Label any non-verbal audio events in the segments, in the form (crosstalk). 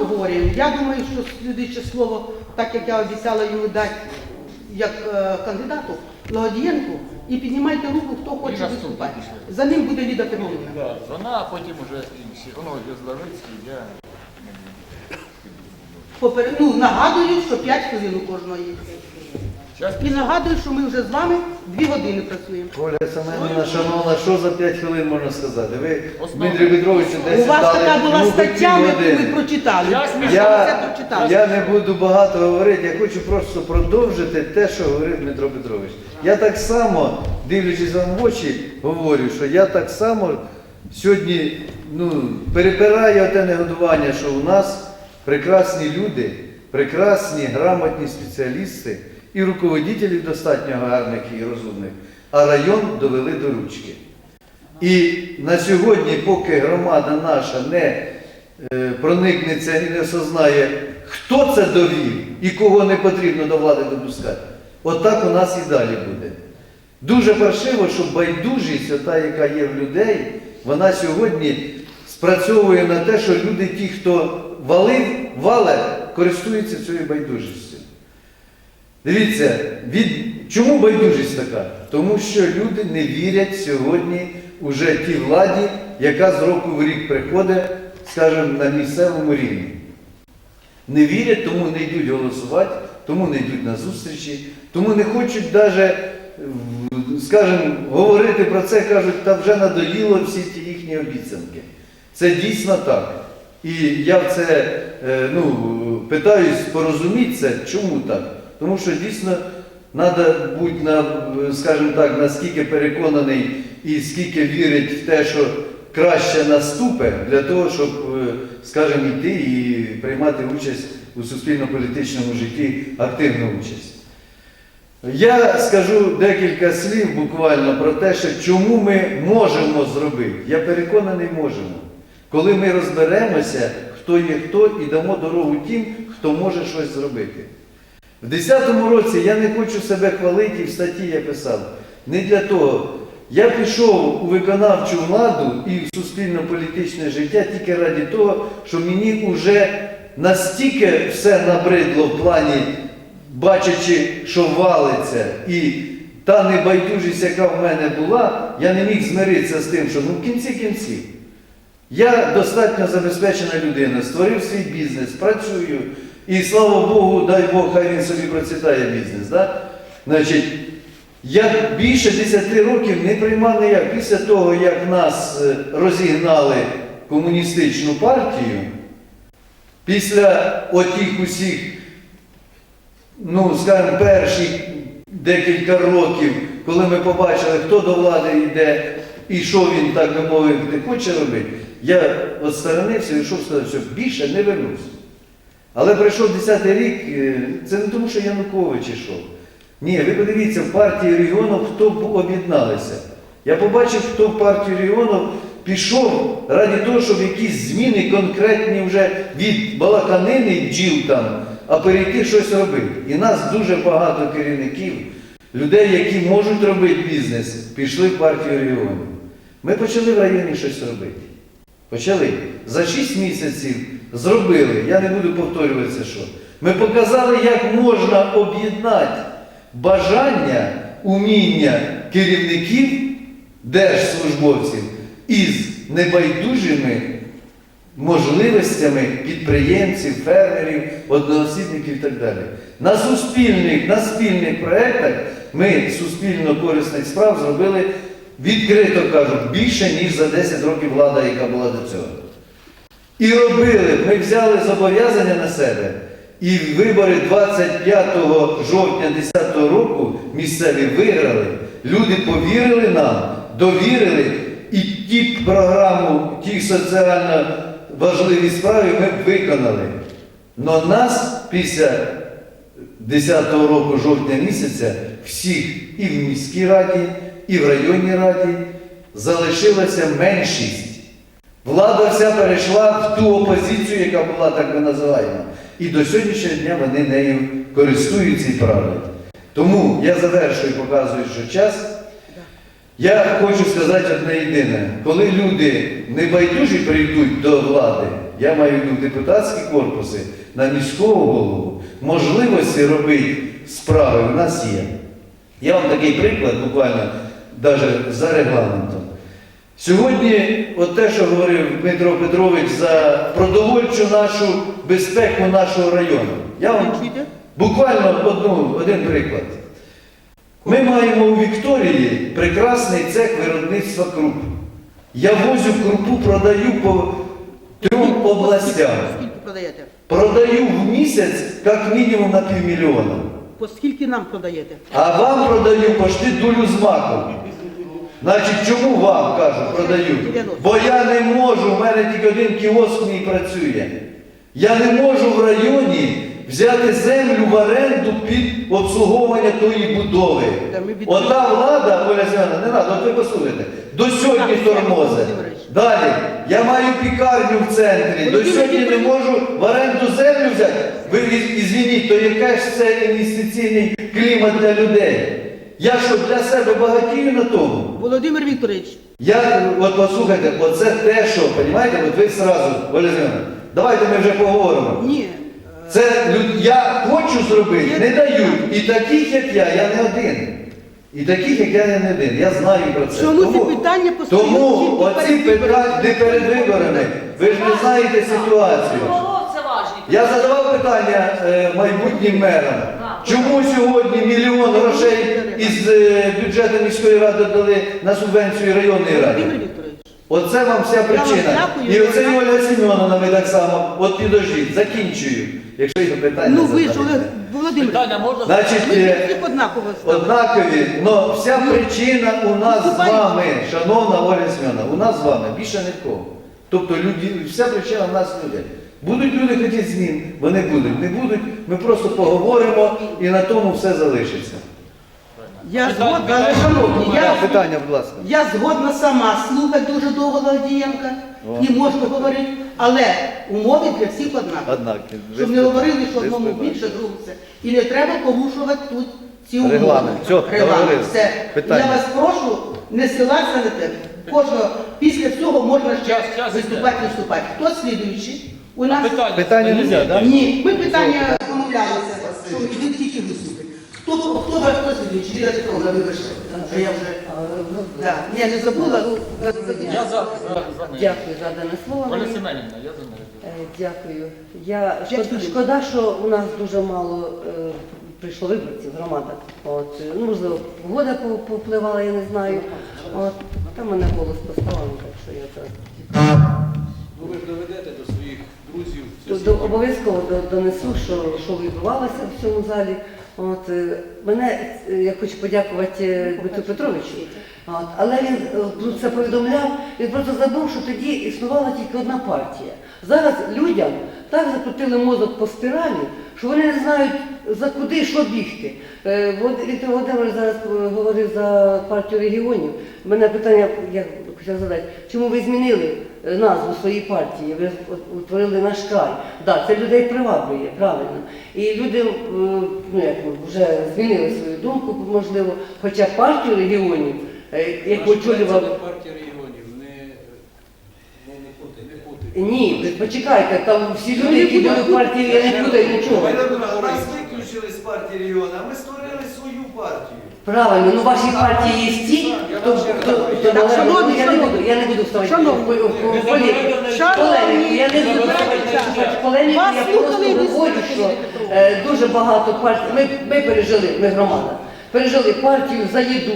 обговорюємо. Я думаю, що слідуюче слово, так як я обіцяла йому дати як е, кандидату Лагодієнку, і піднімайте руку, хто хоче виступати. За ним буде Ліда Петрівна. Да, вона, а потім уже інші. Воно Зловицький, я. Попер... Ну, нагадую, що 5 хвилин у кожної. І нагадую, що ми вже з вами 2 години працюємо. Оля Семенівна, шановна, що за 5 хвилин можна сказати? Ви Основне. Дмитрію Петровичу У вас дали, така була ну, стаття, яку ви прочитали. Я це Я, прочитали. я не буду багато говорити, я хочу просто продовжити те, що говорив Дмитро Петрович. Я так само, дивлячись вам в очі, говорю, що я так само сьогодні ну, перепираю те негодування, що у нас прекрасні люди, прекрасні, грамотні спеціалісти і руководителів достатньо гарних і розумних, а район довели до ручки. І на сьогодні, поки громада наша не е, проникнеться і не осознає, хто це довів і кого не потрібно до влади допускати, отак у нас і далі буде. Дуже паршиво, що байдужість, ота, яка є в людей, вона сьогодні спрацьовує на те, що люди, ті, хто валив, вале, користуються цією байдужістю. Дивіться, від... чому байдужість така? Тому що люди не вірять сьогодні уже тій владі, яка з року в рік приходить, скажімо, на місцевому рівні. Не вірять, тому не йдуть голосувати, тому не йдуть на зустрічі, тому не хочуть навіть, скажімо, говорити про це, кажуть, та вже надоїло всі ті їхні обіцянки. Це дійсно так. І я в це е, ну, питаюсь порозумітися, чому так. Тому що дійсно треба бути, на, скажімо так, наскільки переконаний і скільки вірить в те, що краще наступе для того, щоб, е, скажімо, йти і приймати участь у суспільно-політичному житті, активну участь. Я скажу декілька слів буквально про те, що чому ми можемо зробити. Я переконаний, можемо. Коли ми розберемося, хто є хто, і дамо дорогу тим, хто може щось зробити. В 10-му році я не хочу себе хвалити, в статті я писав. Не для того. Я пішов у виконавчу владу і в суспільно-політичне життя тільки раді того, що мені вже настільки все набридло в плані, бачачи, що валиться, і та небайдужість, яка в мене була, я не міг змиритися з тим, що ну в кінці кінців. Я достатньо забезпечена людина, створив свій бізнес, працюю. І слава Богу, дай Бог, хай він собі процвітає бізнес. Да? Значить, я більше 10 років не приймав ніяк. Після того, як нас е, розігнали комуністичну партію, після отих усіх, ну, скажімо, перші декілька років, коли ми побачили, хто до влади йде і що він, так би мовити, хоче робити, я відсторонився і йшов сказав, що більше не вернусь. Але прийшов 10-й рік, е, це не тому, що Янукович йшов. Ні, ви подивіться, в партії регіонів хто об'єдналися. Я побачив, хто в партію регіонів пішов раді того, щоб якісь зміни конкретні вже від балаканини бджіл там, а перейти щось робити. І нас дуже багато керівників, людей, які можуть робити бізнес, пішли в партію регіонів. Ми почали в районі щось робити. Почали. За 6 місяців зробили, я не буду повторюватися, що. Ми показали, як можна об'єднати бажання, уміння керівників, держслужбовців із небайдужими можливостями підприємців, фермерів, одноосібників і так далі. На суспільних, на спільних проєктах ми суспільно корисних справ зробили відкрито кажуть, більше, ніж за 10 років влада, яка була до цього. І робили, ми взяли зобов'язання на себе. І вибори 25 жовтня 2010 року місцеві виграли. Люди повірили нам, довірили, і ті програму, ті соціально важливі справи ми виконали. Но нас після 10 року жовтня місяця всіх і в міській раді, і в районній раді залишилася меншість. Влада вся перейшла в ту опозицію, яка була так би називаємо. І до сьогоднішнього дня вони нею користуються і правлять. Тому я завершую, показую, що час. Я хочу сказати одне єдине. Коли люди небайдужі прийдуть до влади, я маю в депутатські корпуси на міського голову, можливості робити справи в нас є. Я вам такий приклад, буквально навіть за регламентом. Сьогодні, от те, що говорив Дмитро Петрович за продовольчу нашу безпеку нашого району. Я вам буквально одну, один приклад. Ми маємо у Вікторії прекрасний цех виробництва круп. Я возю крупу, продаю по трьом областям. Продаєте? Продаю в місяць як мінімум на півмільйона. По скільки нам продаєте? А вам продаю почти долю з маку. Значить, чому вам кажу, продаю? Бо я не можу, в мене тільки один кіоск мій працює. Я не можу в районі взяти землю в оренду під обслуговування тої будови. Ота влада, Оля Зіна, не треба, от ви послухайте, до сьогодні. Володимирович. Далі, я маю пікарню в центрі, до сьогодні не можу в оренду землю взяти. Ви із- ізвініть, то яке ж це інвестиційний клімат для людей? Я що для себе багатію на тому? Володимир Вікторович, Я, от послухайте, оце те, що, розумієте, от ви зразу, Зіна, давайте ми вже поговоримо. ні. Це люд- я хочу зробити, не дають. І таких, як я, я не один. І таких, як я, я не один. Я знаю про це. Чому це питання постійно тому тільки оці перед виборами? питання не перед виборами. Ви ж не знаєте ситуацію. Це. Я задавав питання е, майбутнім мерам. Чому сьогодні мільйон грошей із е, бюджету міської ради дали на субвенцію районної ради? Оце вам вся причина. І оце і Оля Семеновна ви так само. От підождіть, закінчую. Якщо є питання. ну ви ж Володимир, Питання можна? Значить, ми е, однаково однакові, але вся причина у нас з вами, шановна Оля Семеновна, у нас з вами, більше нікого. Тобто люди, вся причина в нас люди. Будуть люди хотіти змін, вони будуть. Не будуть, ми просто поговоримо і на тому все залишиться. Я згодна, шановні, я, Питання, будь ласка. я згодна сама слухати дуже довго Володієнка і можна говорити, але умови для всіх однакові. Однак, Щоб не говорили, що одному більше, другому це. І не треба порушувати тут ці умови. Регламент. Все, Регламент. договорились. Все. Питання. Я вас прошу не силатися на те. Кожного після цього можна ще Час- час виступати, виступати. Хто слідуючий? У нас Питання. Питання не можна, так? ні, ми питання домовлялися, що ми тільки виступи. Хто хто хто хто слідуючий? Ліда Петровна, вибачте. що Я вже да. Ні, не забула. ну, Я за, за, за. Дякую за дане слово. Оля мені. Семенівна, я за неї. Е, Дякую. Я шкода, шкода, що у нас дуже мало е, прийшло виборців, громада. От, е, ну, можливо, погода по- попливала, я не знаю. От, там мене голос поставлений, так що я це Ну ви ж доведете до своїх друзів. до- до- обов'язково до- донесу, що, що відбувалося в цьому залі. От, е, мене, е, я хочу подякувати е, Дмитру Петровичу, от, але він е, про це повідомляв, він просто забув, що тоді існувала тільки одна партія. Зараз людям так закрутили мозок по спіралі, що вони не знають за куди що бігти. Е, Волод- Віктор Володимирович зараз е, говорив за партію регіонів. У мене питання, я хотіла задати, чому ви змінили е, назву своєї партії? Ви утворили наш край. Так, це людей приваблює, правильно. І люди е, ну, як, вже змінили свою думку, можливо, хоча партію регіонів, е, яку очолював. Ні, почекайте, там всі люди, які були в партії, я не буду нічого. Нас виключили з партії регіону, а ми створили свою партію. Правильно, ну вашій партії є ті, хто, хто, хто Так, шановні, я не буду, я не буду вставати Шановні. в- в- в- в полеміку. Шановні, Полеміку, я не буду час. полеміку, Вас я слухали просто ви говорю, слухали, що е, дуже багато партій, ми, ми пережили, ми громада, пережили партію за їду,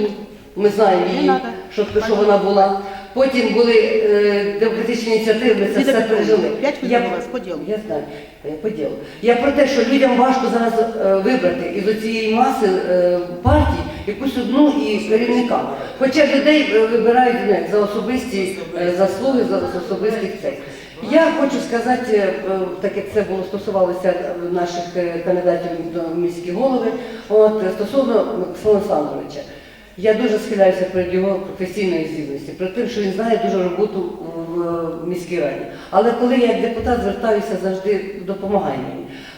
ми знаємо її, надо. що, що вона була. Потім були е, демократичні ініціативи, ми це все пережили. п'ять хвилин Я- у вас по ділу. я знаю, я по ділу. Я про те, що людям важко зараз е, вибрати із цієї маси е, партій якусь одну і керівника. Хоча людей е, вибирають ну, за особисті е, заслуги, за особистих цей. Я хочу сказати, е, е, так як це було стосувалося е, наших е, кандидатів до міські голови, от е, стосовно Максима Олександровича. Я дуже схиляюся перед його професійною здібності, про те, що він знає дуже роботу в е, міській раді. Але коли я як депутат звертаюся, завжди допомагаю.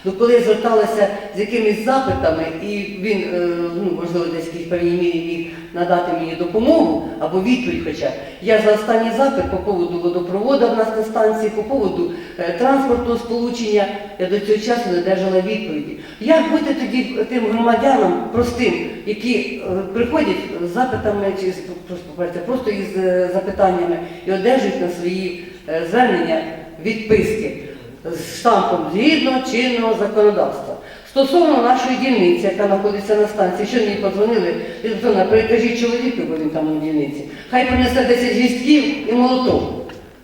Ну коли я зверталася з якимись запитами, і він, е, ну можливо, десь в певній мірі міг надати мені допомогу або відповідь, хоча я за останній запит по поводу водопроводу в нас на станції, по поводу е, транспортного сполучення, я до цього часу не держала відповіді. Як бути тоді тим громадянам простим, які е, приходять з запитами чи просто, просто із запитаннями і одержують на свої звернення відписки з штампом згідно чинного законодавства. Стосовно нашої дільниці, яка знаходиться на станції, що мені подзвонили, Петровна, перекажіть чоловіку, бо він там у дільниці, хай принесе 10 гвіздків і молоток.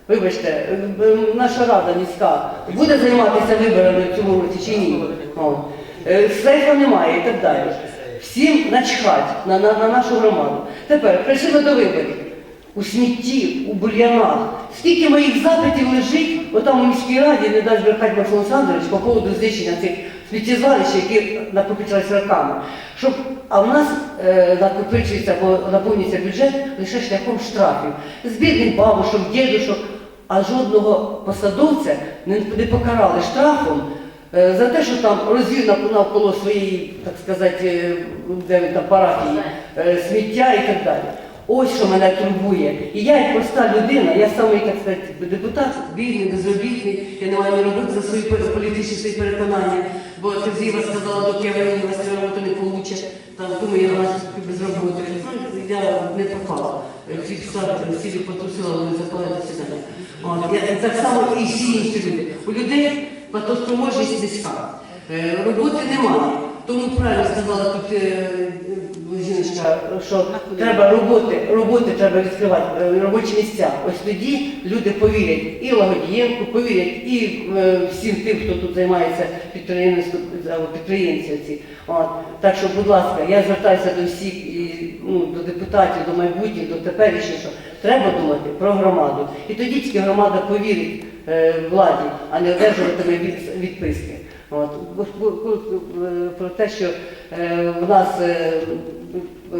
Вибачте, е, е, наша рада міська буде займатися виборами в цьому році чи ні? О. Е, Сейфа немає і так далі. Всім начхать на, на, на нашу громаду. Тепер прийшли до виборів. У смітті, у бур'янах. Скільки моїх запитів лежить, отам у міській раді, не дасть брехати Максим Олександрович, по поводу знищення цих сміттєзвалищ, які накопичилися роками. Щоб, а в нас е, накопичується або наповнюється бюджет лише шляхом штрафів. З бідних бабушок, дідушок, а жодного посадовця не, не покарали штрафом е, за те, що там розвів нав- навколо своєї, так сказати, е, де він там парафії, е, сміття і так далі. Ось що мене турбує. І я, як проста людина, я самий, так сказати, депутат, бідний, безробітний, я не маю робити за свої політичні переконання, бо Тезіва сказала, доки я свою роботу не получе, там думаю, я на нас без роботи. Я не попала. Всі потрусила, вони заклали засідання. Так само і всі інші люди. У людей платоспроможність низька. Е, Роботи немає. Тому правильно сказала тут е, е, жіночка, що треба роботи, роботи треба відкривати, е, робочі місця. Ось тоді люди повірять і Лагодієнку, повірять і всім тим, хто тут займається підприємці. Ці. От. Так що, будь ласка, я звертаюся до всіх і ну, до депутатів, до майбутніх, до теперішніх, що треба думати про громаду. І тоді тільки громада повірить владі, а не одержуватиме від, відписки. От. Про те, що е, в нас е,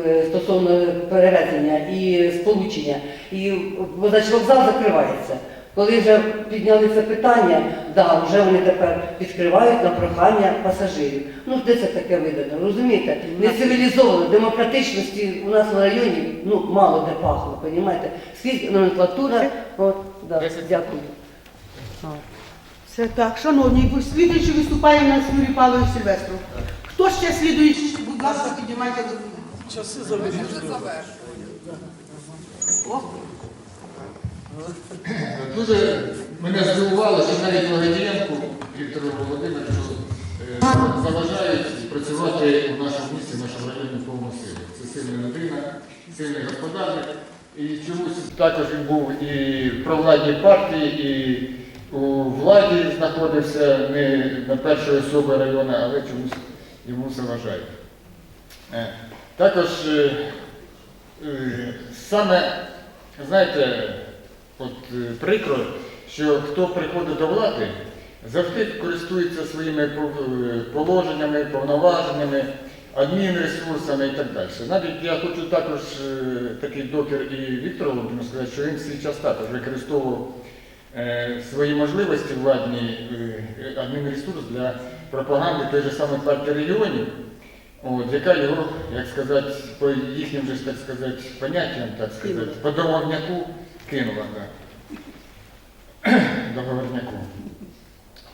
е, стосовно перевезення і сполучення, і значить, вокзал закривається. Коли вже підняли це питання, да, вже вони тепер відкривають на прохання пасажирів. Ну де це таке видано? Розумієте? Не цивілізовано, демократичності у нас в районі ну мало де пахло, розумієте? Скрізь номенклатура, от, да, дякую. Все так, шановні, слідуючий виступає у нас Юрій Павлович Сильвестров. Хто ще слідуючий? Будь ласка, піднімайте руку. Дуже мене здивувало, що навіть Логодієнку Віктору Володимировичу е, заважають працювати у нашому місті, в нашому районі в повному силі. Це сильна людина, сильний господарник. І чомусь також він був і в провладній партії, і у владі знаходився не на першої особи району, але чомусь йому заважають. Е, Також е, е, саме, знаєте, от прикро, що хто приходить до влади, завжди користується своїми положеннями, повноваженнями, адмінресурсами і так далі. Навіть я хочу також такий докір і Віктору Володимиру сказати, що він свій час також використовував свої можливості владні е, адмінресурс для пропаганди той же самої партії регіонів. От, яка його, як сказати, по їхнім же, так сказати, поняттям, так сказати, по договорняку кинула. Да. (clears throat) договорняку.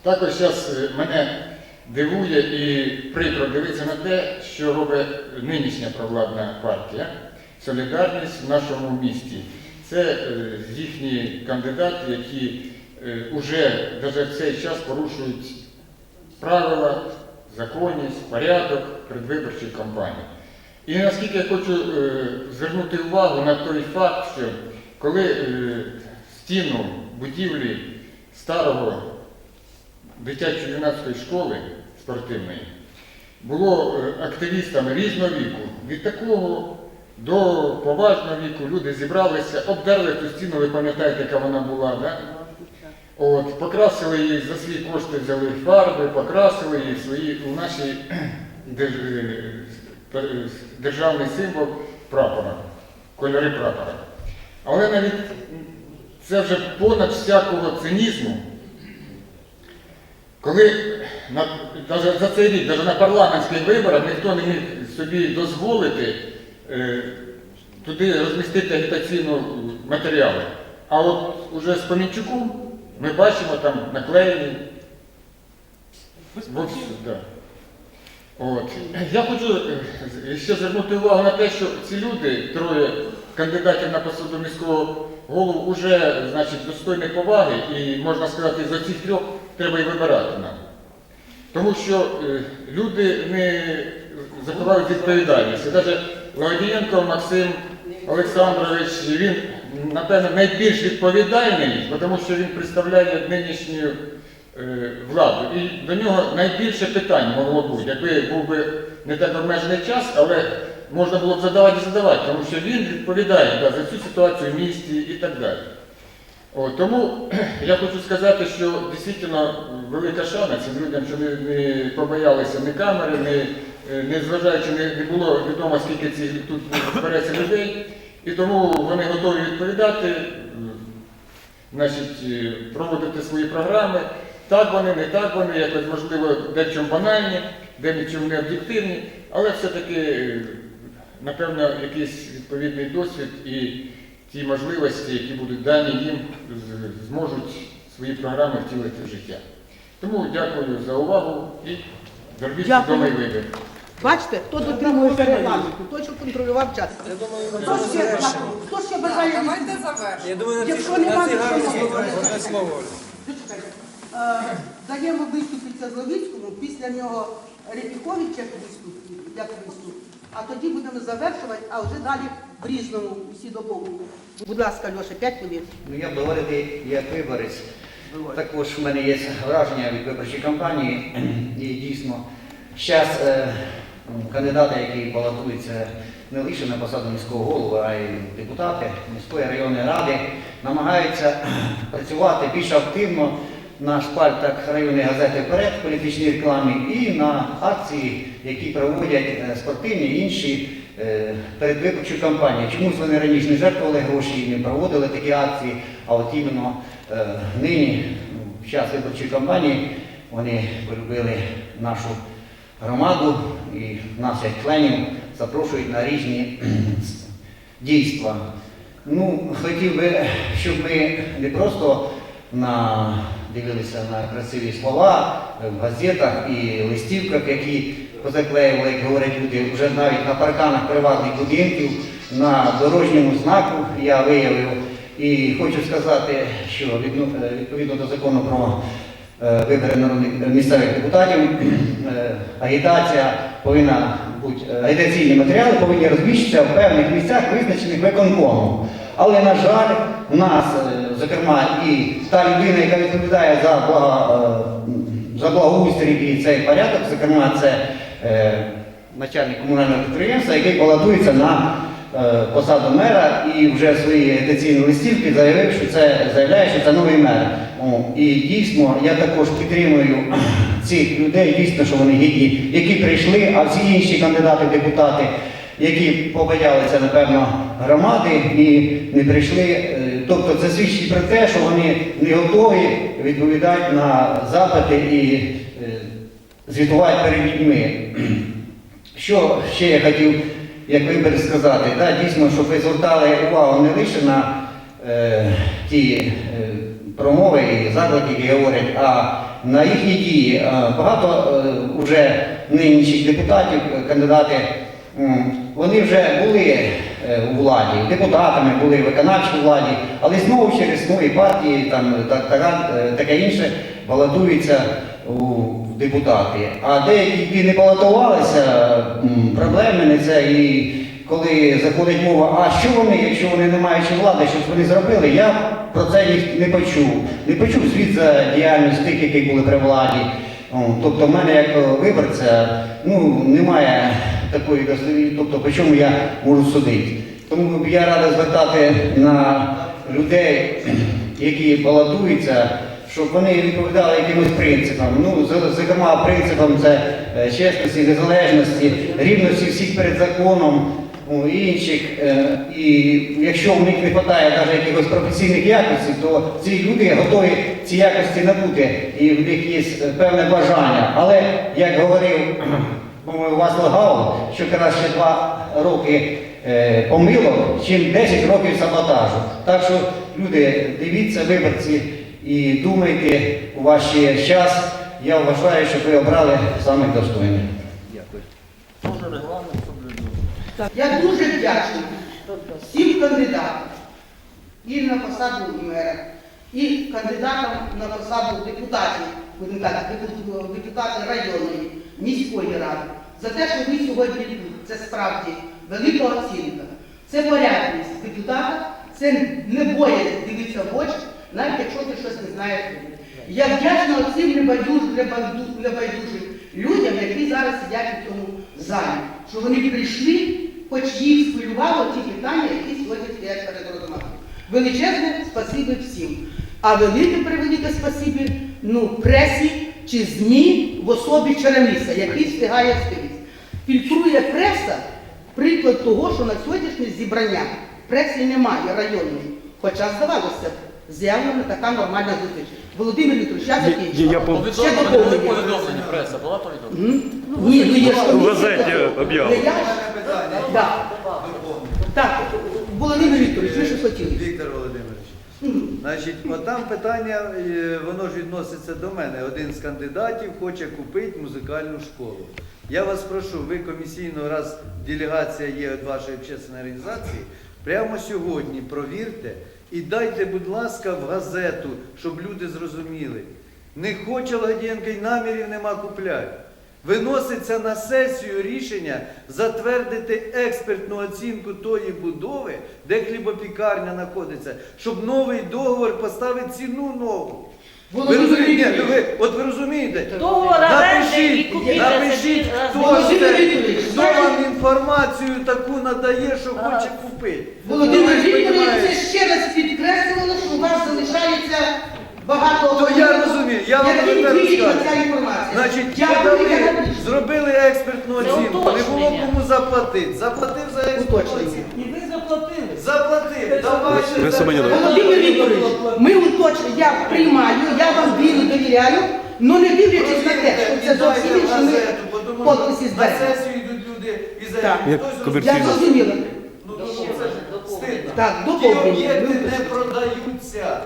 Також зараз мене дивує і прикро дивитися на те, що робить нинішня провладна партія Солідарність в нашому місті. Це е, їхні кандидати, які вже навіть в цей час порушують правила, законність, порядок предвиборчої кампанії. І наскільки я хочу е, звернути увагу на той факт, що коли е, стіну будівлі старого дитячої юнацької школи спортивної було е, активістами різного віку, від такого до поважного віку люди зібралися, обдерли ту стіну, ви пам'ятаєте, яка вона була, да? От, покрасили її за свої кошти, взяли фарби, покрасили її свої, у нашій (clears throat) е, пер- державний символ прапора, кольори прапора. Але навіть це вже понад всякого цинізму, коли на, даже за цей рік, навіть на парламентських виборах ніхто не міг собі дозволити е, туди розмістити агітаційну матеріали. А от уже з Помінчуком ми бачимо там наклеєні. Да. От. Я хочу е, ще звернути увагу на те, що ці люди, троє кандидатів на посаду міського голову, вже значить, достойні поваги, і можна сказати, за цих трьох треба і вибирати нам. Тому що е, люди не закривають відповідальність. Навіть Логодієнко Максим Олександрович, він, напевно, найбільш відповідальний, тому що він представляє нинішню е, владу. І до нього найбільше питань могло бути, якби був би не так обмежений час, але можна було б задавати і задавати, тому що він відповідає да, за цю ситуацію в місті і так далі. О, тому (clears throat) я хочу сказати, що дійсно велика шана цим людям, що не, не побоялися ні камери, ні, е, не не, було відомо, скільки ці, тут збереться людей, і тому вони готові відповідати, значить, е, проводити свої програми. Так вони, не так вони, якось можливо, де в банальні, де в не об'єктивні, але все-таки, е, напевно, якийсь відповідний досвід і ті можливості, які будуть дані їм, зможуть свої програми втілити в життя. Тому дякую за увагу і зробіть вибір. Бачите, хто дотримується регламенту, той, що контролював час. Хто ще, хто ще бажає? Давайте завершимо. Я думаю, на ці, Якщо на нема ці гарні нічого, слова одне слово. Зачекайте. Е, Даємо виступити Зловіцькому, після нього Репіхович як виступ, як виступ. А тоді будемо завершувати, а вже далі в різному всі доповнені. Будь ласка, Льоша, 5 хвилин. Ну, я буду говорити як виборець. Також в мене є враження від виборчої кампанії. І дійсно, зараз кандидати, які балотуються не лише на посаду міського голови, а й депутати міської районної ради, намагаються (clears throat) працювати більш активно на шпальтах районної газети вперед в політичній рекламі і на акції, які проводять е, спортивні і інші е, передвиборчу кампанію. Чомусь вони раніше не жертвували гроші і не проводили такі акції, а от іменно е, нині, ну, в час виборчої кампанії, вони полюбили нашу громаду і нас, як членів, запрошують на різні (clears throat) дійства. Ну, хотів би, щоб ми не просто на, дивилися на красиві слова в газетах і листівках, які позаклеювали, як говорять люди, вже навіть на парканах приватних будинків, на дорожньому знаку я виявив. І хочу сказати, що е, відповідно до закону про е, вибори народних місцевих депутатів, е, агітація повинна бути, е, агітаційні матеріали повинні розміщуватися в певних місцях, визначених виконкомом. Але, на жаль, у нас, е, зокрема, і та людина, яка відповідає за, е, за благоустрій і цей порядок, зокрема, це е, начальник комунального підприємства, який балотується на е, посаду мера і вже в своїй агітаційній листівці заявив, що це заявляє, що це новий мер. О, і дійсно я також підтримую цих людей, дійсно, що вони гідні, які прийшли, а всі інші кандидати-депутати, які побоялися, напевно, громади і не прийшли. е, Тобто це свідчить про те, що вони не готові відповідати на запити і е, звітувати перед людьми. Що ще я хотів, як вибір сказати, да, дійсно, щоб ви звертали увагу не лише на е, ті е, промови і заклики, які говорять, а на їхні дії. Е, Багато е, вже нинішніх депутатів, кандидати, вони вже були е, у владі, депутатами були в виконавчій владі, але знову через свої партії, там, та- та- е, таке інше, балотуються у депутати. А деякі, які не балотувалися, проблеми не це. І коли заходить мова, а що вони, якщо вони не маючи влади, що вони зробили, я про це їх не почув. Не почув світ за діяльність тих, які були при владі. Тобто в мене як виборця ну, немає такої достовірності, тобто по чому я можу судити. Тому я радий звертати на людей, які балотуються, щоб вони відповідали якимось принципам. Ну, зокрема, принципам це е, чесності, незалежності, рівності всіх перед законом. у інших, е, і якщо в них не вистачає навіть якихось професійних якостей, то ці люди готові ці якості набути, і в них є е, певне бажання. Але як говорив (clears throat) по-моєму, Васло що краще два роки помилок, чим 10 років саботажу. Так що, люди, дивіться, виборці, і думайте у ваш є час. Я вважаю, що ви обрали самих достойних. Дякую. Я дуже вдячна всім кандидатам і на посаду мера, і кандидатам на посаду депутатів, будемо так, депутати районної, міської ради, за те, що ви сьогодні тут. Це справді велика оцінка. Це порядність депутата, це не боязнь дивитися в очі, навіть якщо ти щось не знаєш. Я вдячна оцим небайдужим, людям, які зараз сидять у цьому залі, що вони прийшли, хоч їх схвилювало ті питання, які сьогодні стоять перед родомами. Величезне спасибі всім. А велике превелике спасибі ну, пресі чи ЗМІ в особі Череміса, який встигає встигнути. Фільтрує преса приклад того, що на сьогоднішнє зібрання преси немає районної. Хоча здавалося б, з'явлена така нормальна зустріч. Володимир Вікторович, я закінчила. Ще доповнення. повідомлення преса була повідомлення? М? Ні, ну є ж У газеті об'явлено. Не я ж? Да. Так, Володимир Вікторович, ви що хотіли? Віктор Володимирович. Значить, отам питання, е, воно ж відноситься до мене. Один з кандидатів хоче купити музикальну школу. Я вас прошу, ви комісійно, раз делегація є від вашої общественної організації, прямо сьогодні провірте і дайте, будь ласка, в газету, щоб люди зрозуміли. Не хоче Лагодієнка і намірів нема купляти. Виноситься на сесію рішення затвердити експертну оцінку тої будови, де хлібопікарня знаходиться, щоб новий договор поставив ціну нову. Ви розумієте, ви, от ви розумієте? Договор оренди і Напишіть, напишіть, це хто, це, хто вам інформацію таку надає, що хоче купити. Володимир Ви Вікторович, це ще раз підкреслило, що у вас залишається багато То я розумію, я вам тепер вірять ця. Значить, подали, зробили експертну оцінку, не було кому заплатити. Заплатив за експертну оцінку. І ви заплатили. Заплатив, давайте. Ви себе не Володимир Вікторович, ми уточнюємо, я приймаю, я вам вірю, довіряю, але не дивлячись на те, що це зовсім інше, ми подписи На зберемо. сесію йдуть люди і за Так. Як комерційно. Я зрозуміла. Ну, ну, це ж стидно. Так, Ті доповнення. об'єкти не продаються.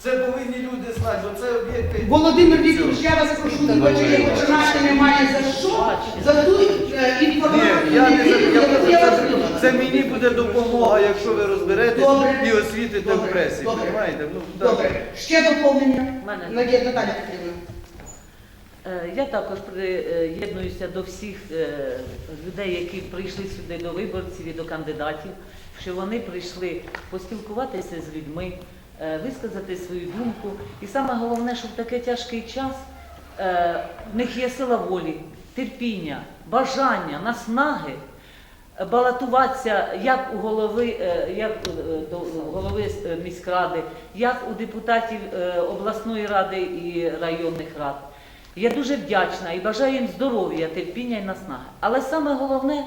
Це повинні люди знати, бо це об'єкти. Володимир Вікторович, я вас прошу, вибачте, починати немає за що, за ту е, Ні, інформацію, я не не я, яку я вас це, це мені буде допомога, якщо ви розберетесь Добре. і освітите в Добре. пресі. Добре. Понимаєте? Ну, так. Добре. Ще доповнення. Мене. Надія Наталя Петрівна. Е, Я також приєднуюся до всіх е, людей, які прийшли сюди до виборців і до кандидатів, що вони прийшли поспілкуватися з людьми, висказати свою думку. І саме головне, що в такий тяжкий час е, в них є сила волі, терпіння, бажання, наснаги е, балотуватися як у голови, е, як е, до голови е, міськради, як у депутатів е, обласної ради і районних рад. Я дуже вдячна і бажаю їм здоров'я, терпіння і наснаги. Але саме головне,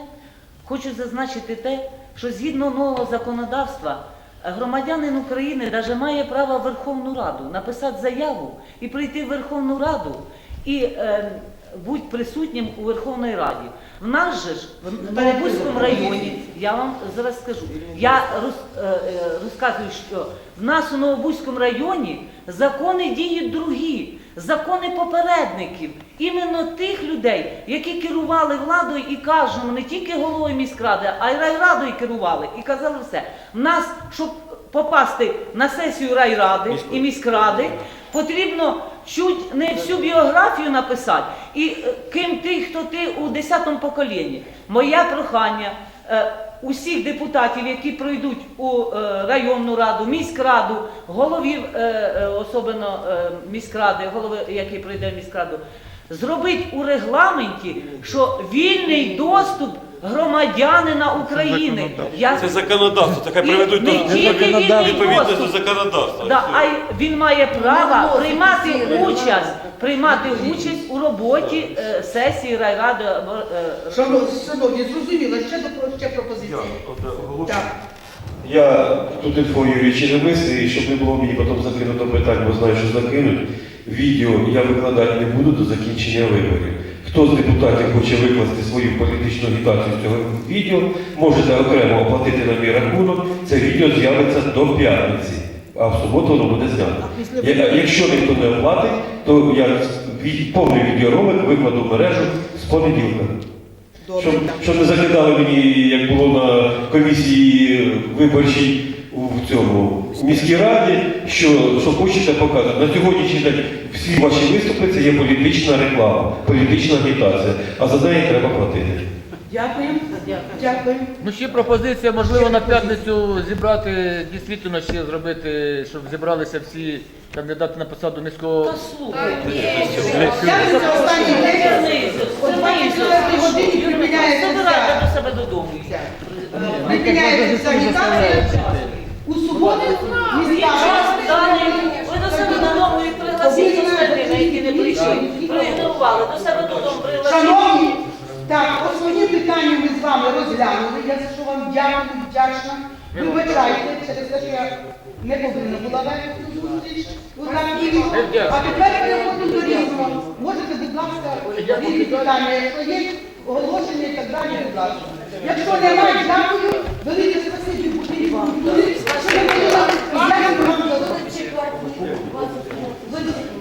хочу зазначити те, що згідно нового законодавства е, громадянин України навіть має право в Верховну Раду написати заяву і прийти в Верховну Раду і е, бути присутнім у Верховній Раді. В нас же ж в Новобузькому районі, я вам зараз скажу, я роз, е, е, розказую, що в нас у Новобузькому районі закони діють другі, закони попередників, іменно тих людей, які керували владою і кажемо, не тільки головою міськради, а й райрадою керували і казали все. В нас, щоб попасти на сесію райради і міськради, потрібно чуть не всю біографію написати. І е, ким ти, хто ти у 10-му поколінні. Моє прохання е, усіх депутатів, які пройдуть у е, районну раду, міськраду, головів, е, е, особливо міськради, голови, який пройде міськраду, зробити у регламенті, що вільний доступ громадянина України. Я Це законодавство, таке приведуть не до тільки вільний відповідності доступ. законодавства. Да, а й він має право приймати участь, приймати участь у роботі е, сесії райради. е, Шановні, шановні, зрозуміло, ще до ще пропозиції. Так. Я тут інформую черемиси, і щоб не було мені потім закинуто питань, бо знаю, що закинуть. Відео я викладати не буду до закінчення виборів. Хто з депутатів хоче викласти свою політичну агітацію з цього відео, можете окремо оплатити на мій рахунок. Це відео з'явиться до п'ятниці, а в суботу воно буде знято. Якщо ніхто не оплатить, то я повний відеоролик викладу в мережу з понеділка. Щоб, щоб не закидали мені, як було на комісії виборчій в цьому міській раді, що, що хочете показувати. На сьогоднішній день всі ваші виступи це є політична реклама, політична агітація, а за неї треба платити. Дякуємо. Дякую. Ну ще пропозиція, можливо, на п'ятницю зібрати, дійсно ще зробити, щоб зібралися всі кандидати на посаду міського. Та слухай, П'ятниця останній день. О 24 годині припиняється Забирайте до себе додому. припиняється. У суботу міська Час даний, ви до себе додому і пригласіть остальних, які не прийшли. Проігнорували, до себе додому пригласіть. Шановні, так, основні питання ми з вами розглянули. Я що вам вдячна. Вибачайте через те, що я не повинна була вести цю зустріч у Равніві. А тепер переходимо до різного. Можете, будь ласка, різні питання, якщо є оголошення і так далі, будь ласка. Якщо немає, дякую. Велике спасибі вам. Дякую вам за